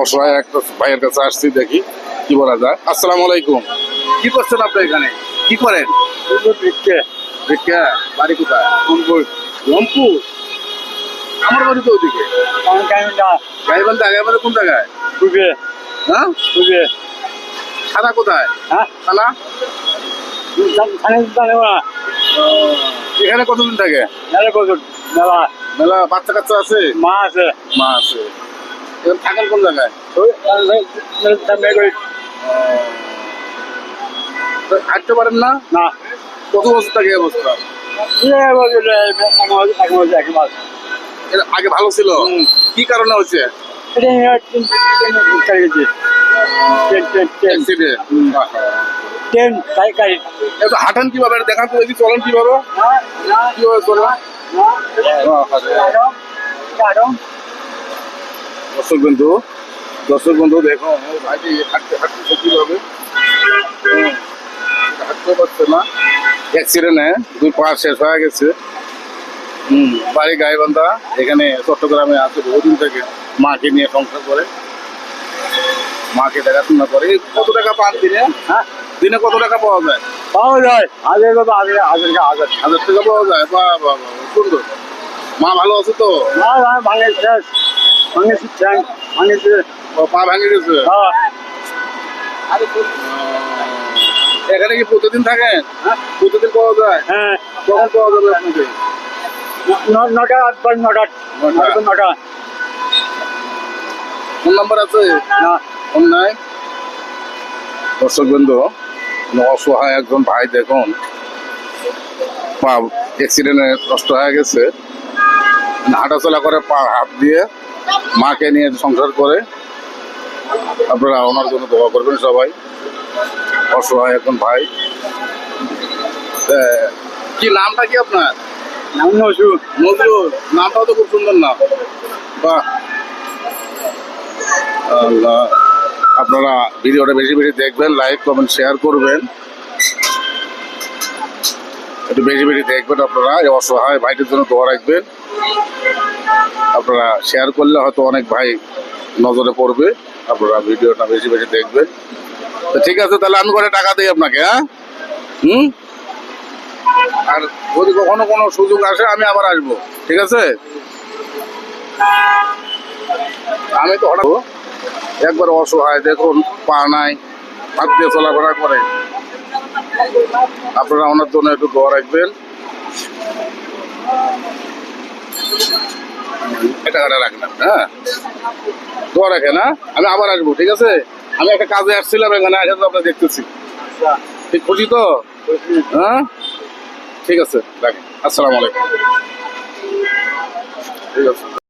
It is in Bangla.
অসহায় একটা ভাইয়ের কাছে আসছি দেখি কি বলা যায়? আসসালামু আলাইকুম। কি করছেন আপনি এখানে? কি করেন? ভিক্ষে। ভিক্ষা? বাড়ি কোথায়? রংপুর। রংপুর? আমার বাড়ি তো ওদিকে। কামিনা গাইবান্ধা। গাইবান্ধা কোন জায়গায়? হ্যাঁ? খানা কোথায়? হ্যাঁ? জানে না এখানে কতদিন থাকে? মেলা কত মেলা বাচ্চা কাচ্চা আছে? মা আছে। মা আছে। থাকেন কোন জায়গায় হাঁটতে পারেন না না কত বছর থাকে অবস্থা আগে ভালো ছিল কি কারণে হচ্ছে হাঁটেন কীভাবে দেখান তো চলেন কীভাবে কীভাবে চলেন দর্শক বন্ধু দর্শক বন্ধু দেখো ভাইটি হাঁটতে হাঁটতে কীভাবে? হুম, হাঁটতে পারছে না। অ্যাক্সিডেন্টে দুই পা শেষ হয়ে গেছে। হুম বাড়ি গাইবান্ধা এখানে চট্টগ্রামে আছে বহুদিন থেকে মাকে নিয়ে সংসার করে। মাকে দেখাশোনা করে। কত টাকা পান দিনে? হ্যাঁ দিনে কত টাকা পাওয়া যায়? পাওয়া যায়। হাজার কত হাজার হাজার হাজার হাজার টাকা পাওয়া যায়। বা সুন্দর। মা ভালো আছে তো? না না ভাঙে শেষ। ভাঙেছি ট্রেন ভাঙেছে। পা ভেঙে গেছে? হ্যাঁ। এখানে কি প্রতিদিন থাকেন হ্যাঁ। প্রতিদিন পাওয়া যায়? হ্যাঁ। কখন পাওয়া যাবে আপনাকে? নটা আটবার নটা। নটা। ফোন নাম্বার আছে? না। ফোন নাই? দর্শক বন্ধু অসহায় একজন ভাই দেখুন। পা অ্যাক্সিডেন্টে নষ্ট হয়ে গেছে। হাঁটাচলা করে পা হাত দিয়ে মাকে নিয়ে সংসার করে আপনারা ওনার জন্য দোয়া করবেন সবাই। অসহায় একজন ভাই। কি নামটা কি আপনার? নাম নজরুল। নামটাও তো খুব সুন্দর নাম। বাহ। আল্লাহ। আপনারা ভিডিওটা বেশি বেশি দেখবেন লাইক কমেন্ট শেয়ার করবেন। একটু বেশি বেশি দেখবেন আপনারা অসহায় ভাইটির জন্য দোয়া রাখবেন। আপনারা শেয়ার করলে হয়তো অনেক ভাই নজরে পড়বে। আপনারা ভিডিওটা বেশি বেশি দেখবেন। তো ঠিক আছে, তাহলে আমি করে টাকা দিই আপনাকে হ্যাঁ? হুম? আর যদি কখনো কোনো সুযোগ আসে, আমি আবার আসব। ঠিক আছে? আমি তো হঠাৎ একবার অসহায়, দেখুন, পা নাই, হাত দিয়ে চলাফেরা করে। আপনারা ওনার জন্য একটু দোয়া রাখবেন। এই টাকাটা রাখলাম হ্যাঁ? দোয়া রাখে না আমি আবার আসব, ঠিক আছে? আমি একটা কাজে আসছিলাম এখানে আসে তো আপনার দেখতেছি। ঠিক, খুশি তো? হ্যাঁ? ঠিক আছে, রাখেন। আসসালামু আলাইকুম। ঠিক আছে।